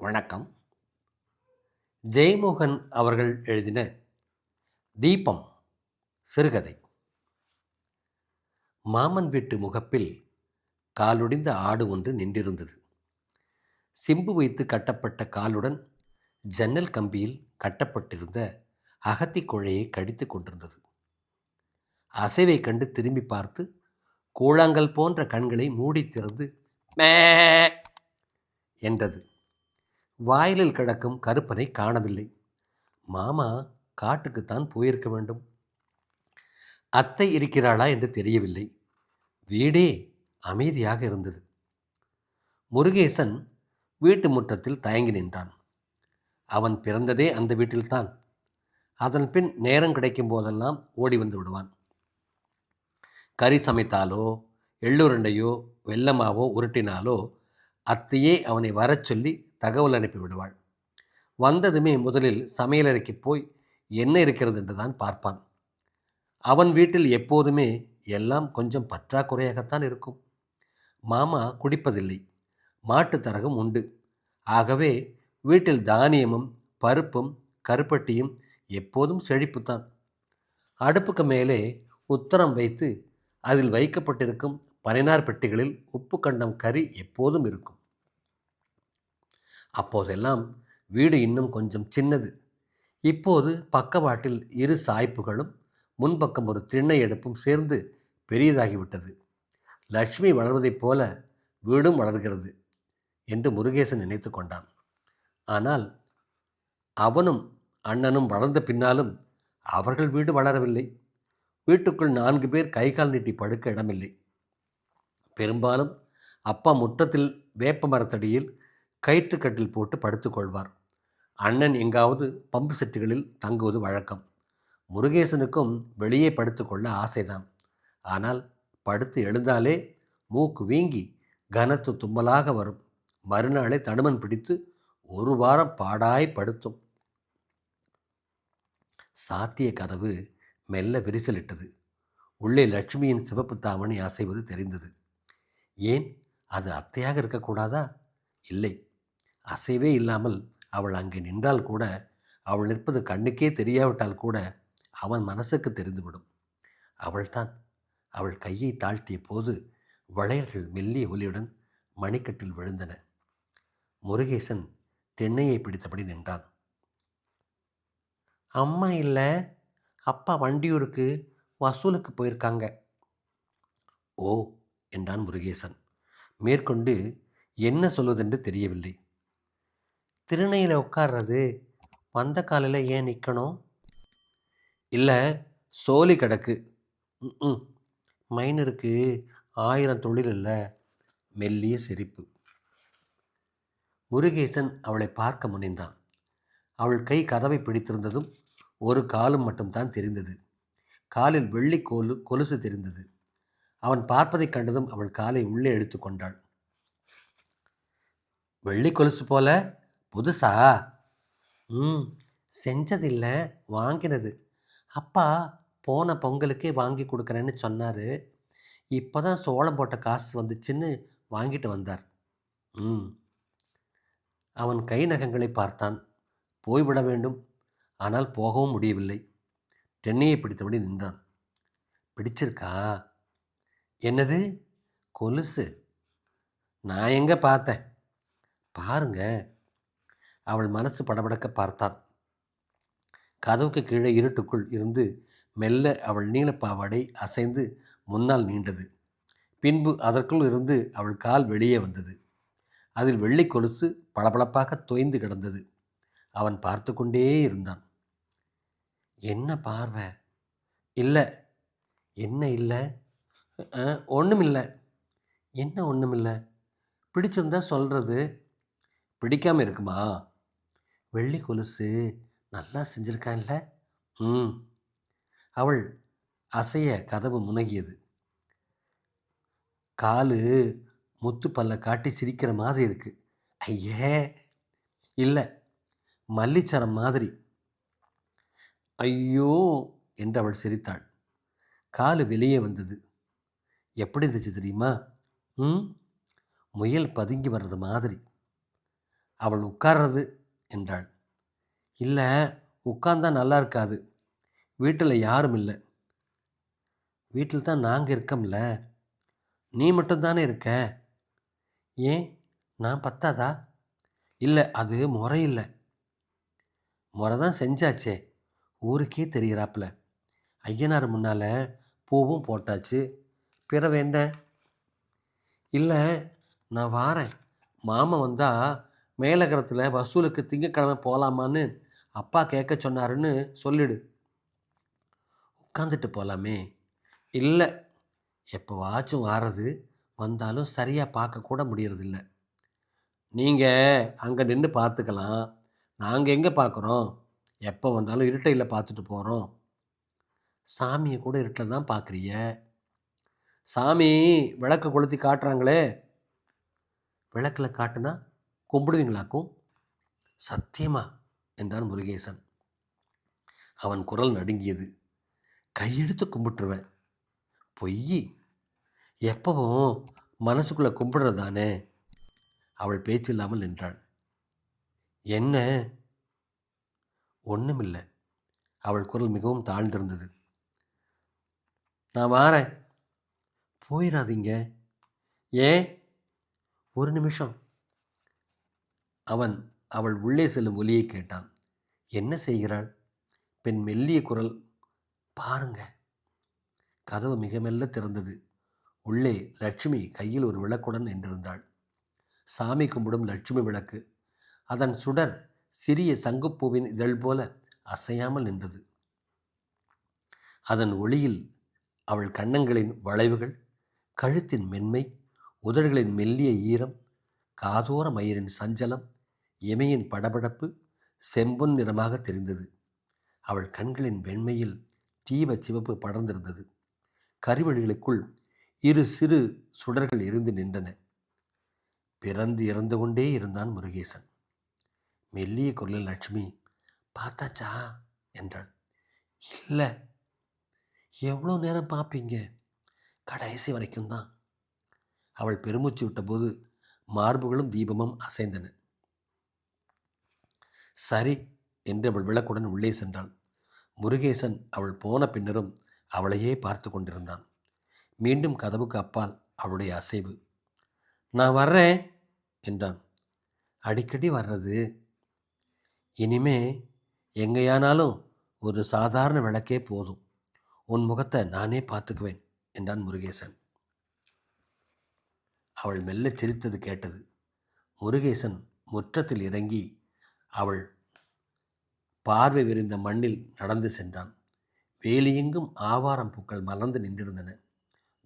வணக்கம். ஜெயமோகன் அவர்கள் எழுதின தீபம் சிறுகதை. மாமன் வீட்டு முகப்பில் காலொடிந்த ஆடு ஒன்று நின்றிருந்தது. சிம்பு வைத்து கட்டப்பட்ட காலுடன் ஜன்னல் கம்பியில் கட்டப்பட்டிருந்த அகத்தி குழையை கடித்து கொண்டிருந்தது. அசைவை கண்டு திரும்பி பார்த்து கூழாங்கல் போன்ற கண்களை மூடி திறந்து மே! என்றது. வாயிலில் கிடக்கும் கருப்பனை காணவில்லை. மாமா காட்டுக்குத்தான் போயிருக்க வேண்டும். அத்தை இருக்கிறாளா என்று தெரியவில்லை. வீடே அமைதியாக இருந்தது. முருகேசன் வீட்டு முற்றத்தில் தயங்கி நின்றான். அவன் பிறந்ததே அந்த வீட்டில்தான். அதன் பின் நேரம் கிடைக்கும் போதெல்லாம் ஓடி வந்து விடுவான். கறி சமைத்தாலோ எள்ளுருண்டையோ வெள்ளமாவோ உருட்டினாலோ அத்தையே அவனை வரச் சொல்லி தகவல் அனுப்பி விடுவாள் வந்ததுமே முதலில் சமையலறைக்கு போய் என்ன இருக்கிறது என்று தான் பார்ப்பான். அவன் வீட்டில் எப்போதுமே எல்லாம் கொஞ்சம் பற்றாக்குறையாகத்தான் இருக்கும். மாமா குடிப்பதில்லை. மாட்டுத் தரகம் உண்டு. ஆகவே வீட்டில் தானியமும் பருப்பும் கருப்பட்டியும் எப்போதும் செழிப்புத்தான். அடுப்புக்கு மேலே உத்தரம் வைத்து அதில் வைக்கப்பட்டிருக்கும் பனினார் பெட்டிகளில் உப்பு கண்டம் கறி எப்போதும் இருக்கும். அப்போதெல்லாம் வீடு இன்னும் கொஞ்சம் சின்னது. இப்போது பக்கவாட்டில் இரு சாய்ப்புகளும் முன்பக்கம் ஒரு திண்ணை எடுப்பும் சேர்ந்து பெரியதாகிவிட்டது. லட்சுமி வளர்வதைப் போல வீடும் வளர்கிறது என்று முருகேசன் நினைத்து கொண்டான். ஆனால் அவனும் அண்ணனும் வளர்ந்த பின்னாலும் அவர்கள் வீடு வளரவில்லை. வீட்டுக்குள் நான்கு பேர் கைகால் நீட்டி படுக்க இடமில்லை. பெரும்பாலும் அப்பா முற்றத்தில் வேப்ப மரத்தடியில் கயிற்றுக்கட்டில் போட்டு படுத்துக்கொள்வார். அண்ணன் எங்காவது பம்பு செட்டுகளில் தங்குவது வழக்கம். முருகேசனுக்கும் வெளியே படுத்துக்கொள்ள ஆசைதான். ஆனால் படுத்து எழுந்தாலே மூக்கு வீங்கி கனத்து தும்மலாக வரும். மறுநாளே தடுமன் பிடித்து ஒரு வாரம் பாடாய் படுத்தும். சாத்திய கதவு மெல்ல விரிசலிட்டது. உள்ளே லட்சுமியின் சிவப்பு தாமணி அசைவது தெரிந்தது. ஏன்? அது அத்தையாக இருக்கக்கூடாதா? இல்லை. அசைவே இல்லாமல் அவள் அங்கே நின்றால் கூட அவள் நிற்பது கண்ணுக்கே தெரியாவிட்டால் கூட அவன் மனசுக்கு தெரிந்துவிடும். அவள்தான். அவள் கையை தாழ்த்திய போது வளையல்கள் மெல்லிய ஒலியுடன் மணிக்கட்டில் விழுந்தன. முருகேசன் தென்னையை பிடித்தபடி நின்றான். அம்மா இல்லை அப்பா வண்டியூருக்கு வசூலுக்கு போயிருக்காங்க. ஓ என்றான் முருகேசன். மேற்கொண்டு என்ன சொல்வதென்று தெரியவில்லை. திருநையில் உட்கார்றது வந்த காலையில் ஏன் நிற்கணும் இல்லை சோலி கிடக்கு. ம் மைனருக்கு ஆயிரம் தொழில் இல்லை. மெல்லிய சிரிப்பு. முருகேசன் அவளை பார்க்க முனைந்தான். அவள் கை கதவை பிடித்திருந்ததும் ஒரு காலும் மட்டும்தான் தெரிந்தது. காலில் வெள்ளி கோலு கொலுசு தெரிந்தது. அவன் பார்ப்பதைக் கண்டதும் அவள் காலை உள்ளே எடுத்துக்கொண்டாள் வெள்ளி கொலுசு போல புதுசா? ம். செஞ்சதில்லை வாங்கினது. அப்பா போன பொங்கலுக்கே வாங்கி கொடுக்குறேன்னு சொன்னார். இப்போ தான் சோளம் போட்ட காசு வந்துச்சுன்னு வாங்கிட்டு வந்தார். ம். அவன் கை நகங்களை பார்த்தான். போய்விட வேண்டும். ஆனால் போகவும் முடியவில்லை. தென்னையை பிடித்தபடி நின்றான். பிடிச்சிருக்கா? என்னது? கொலுசு. நான் எங்கே பார்த்தேன்? பாருங்க. அவள் மனசு படபடக்க பார்த்தான் கதவுக்கு கீழே இருட்டுக்குள் இருந்து மெல்ல அவள் நீலப்பாவாடை அசைந்து முன்னால் நீண்டது. பின்பு அதற்குள் இருந்து அவள் கால் வெளியே வந்தது. அதில் வெள்ளி கொலுசு பளபளப்பாக தொய்ந்து கிடந்தது. அவன் பார்த்து கொண்டே இருந்தான். என்ன பார்வை? இல்லை. என்ன இல்லை? ஒன்றும் இல்லை என்ன ஒன்றும் இல்லை பிடிச்சிருந்தா சொல்கிறது பிடிக்காமல் இருக்குமா? வெள்ளி கொலுசு நல்லா செஞ்சுருக்கான்ல ம். அவள் அசைய கதவு முனகியது. காலு முத்து பல்ல காட்டி சிரிக்கிற மாதிரி இருக்கு. ஐயே! இல்லை மல்லிச்சரம் மாதிரி. ஐயோ! என்று அவள் சிரித்தாள். காலு வெளியே வந்தது. எப்படி இருந்துச்சு தெரியுமா? ம்? முயல் பதுங்கி வர்றது மாதிரி. அவள் உட்கார்றது என்றாள். இல்லை உட்கார்ந்தா நல்லா இருக்காது. வீட்டில் யாரும் இல்லை. வீட்டில் தான் நாங்கள் இருக்கோம்ல. நீ மட்டும்தானே இருக்க? ஏன்? நான் பத்தாதா? இல்லை அது முறையில்லை. முறை தான் செஞ்சாச்சே. ஊருக்கே தெரிகிறாப்புல ஐயனார் முன்னால் பூவும் போட்டாச்சு. பிற வேண்ட இல்லை நான் வாரேன். மாமன் வந்தால் மேலகரத்தில் வசூலுக்கு திங்கக்கிழமை போகலாமான்னு அப்பா கேட்க சொன்னாருன்னு சொல்லிடு. உட்காந்துட்டு போகலாமே இல்லை எப்போவாச்சும் வாரது வந்தாலும் சரியாக பார்க்கக்கூட முடியறதில்ல. நீங்கள் அங்கே நின்று பார்த்துக்கலாம். நாங்கள் எங்கே பார்க்குறோம்? எப்போ வந்தாலும் இருட்டையில் பார்த்துட்டு போகிறோம் சாமியை கூட இருட்டில் தான் பார்க்குறிய சாமி விளக்கு கொளுத்தி காட்டுறாங்களே. விளக்கில் காட்டுனா கும்பிடுவீங்களாக்கும்? சத்தியமா என்றான் முருகேசன். அவன் குரல் நடுங்கியது. கையெடுத்து கும்பிட்டுருவேன். பொய் எப்பவும் மனசுக்குள்ளே கும்பிடுறதானே அவள் பேச்சு இல்லாமல் நின்றாள். என்ன? ஒன்றுமில்லை அவள் குரல் மிகவும் தாழ்ந்திருந்தது. நான் வாரேன். போயிடாதீங்க ஏன்? ஒரு நிமிஷம். அவன் அவள் உள்ளே செல்லும் ஒலியை கேட்டான். என்ன செய்கிறாள்? பெண் மெல்லிய குரல் பாருங்க. கதவு மிக மெல்ல திறந்தது. உள்ளே லட்சுமி கையில் ஒரு விளக்குடன் நின்றிருந்தாள். சாமி கும்பிடும் லட்சுமி விளக்கு. அதன் சுடர் சிறிய சங்குப்பூவின் இதழ் போல அசையாமல் நின்றது. அதன் ஒளியில் அவள் கன்னங்களின் வளைவுகள் கழுத்தின் மென்மை உதடுகளின் மெல்லிய ஈரம் காதோர மயிரின் சஞ்சலம் இமையின் படபடப்பு செம்பொன் நிறமாக தெரிந்தது. அவள் கண்களின் வெண்மையில் தீப சிவப்பு படர்ந்திருந்தது. கருவழிகளுக்குள் இரு சிறு சுடர்கள் எரிந்து நின்றன. பிறந்து இறந்து கொண்டே இருந்தான் முருகேசன். மெல்லிய குரலில் லட்சுமி பார்த்தாச்சா? என்றாள். இல்லை. எவ்வளோ நேரம் பார்ப்பீங்க? கடைசி வரைக்கும் தான் அவள் பெருமூச்சு விட்டபோது மார்புகளும் தீபமும் அசைந்தன. சரி என்று அவள் விளக்குடன் உள்ளே சென்றாள். முருகேசன் அவள் போன பின்னரும் அவளையே பார்த்து கொண்டிருந்தான். மீண்டும் கதவுக்கு அப்பால் அவளுடைய அசைவு. நான் வர்றேன் என்றான். அடிக்கடி வர்றது? இனிமே எங்கேயானாலும் ஒரு சாதாரண விளக்கே போதும். உன் முகத்தை நானே பார்த்துக்குவேன் என்றான் முருகேசன். அவள் மெல்ல சிரித்தது கேட்டது. முருகேசன் முற்றத்தில் இறங்கி அவள் பார்வை விரிந்த மண்ணில் நடந்து சென்றான். வேலியெங்கும் ஆவாரம் பூக்கள் மலர்ந்து நின்றிருந்தன.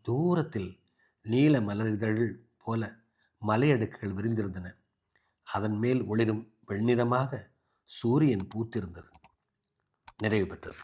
தூரத்தில் நீல மலரிதழ் போல மலையடுக்குகள் விரிந்திருந்தன. அதன் மேல் ஒளிரும் வெண்ணிறமாக சூரியன் பூத்திருந்தது. நிறைவு பெற்றது.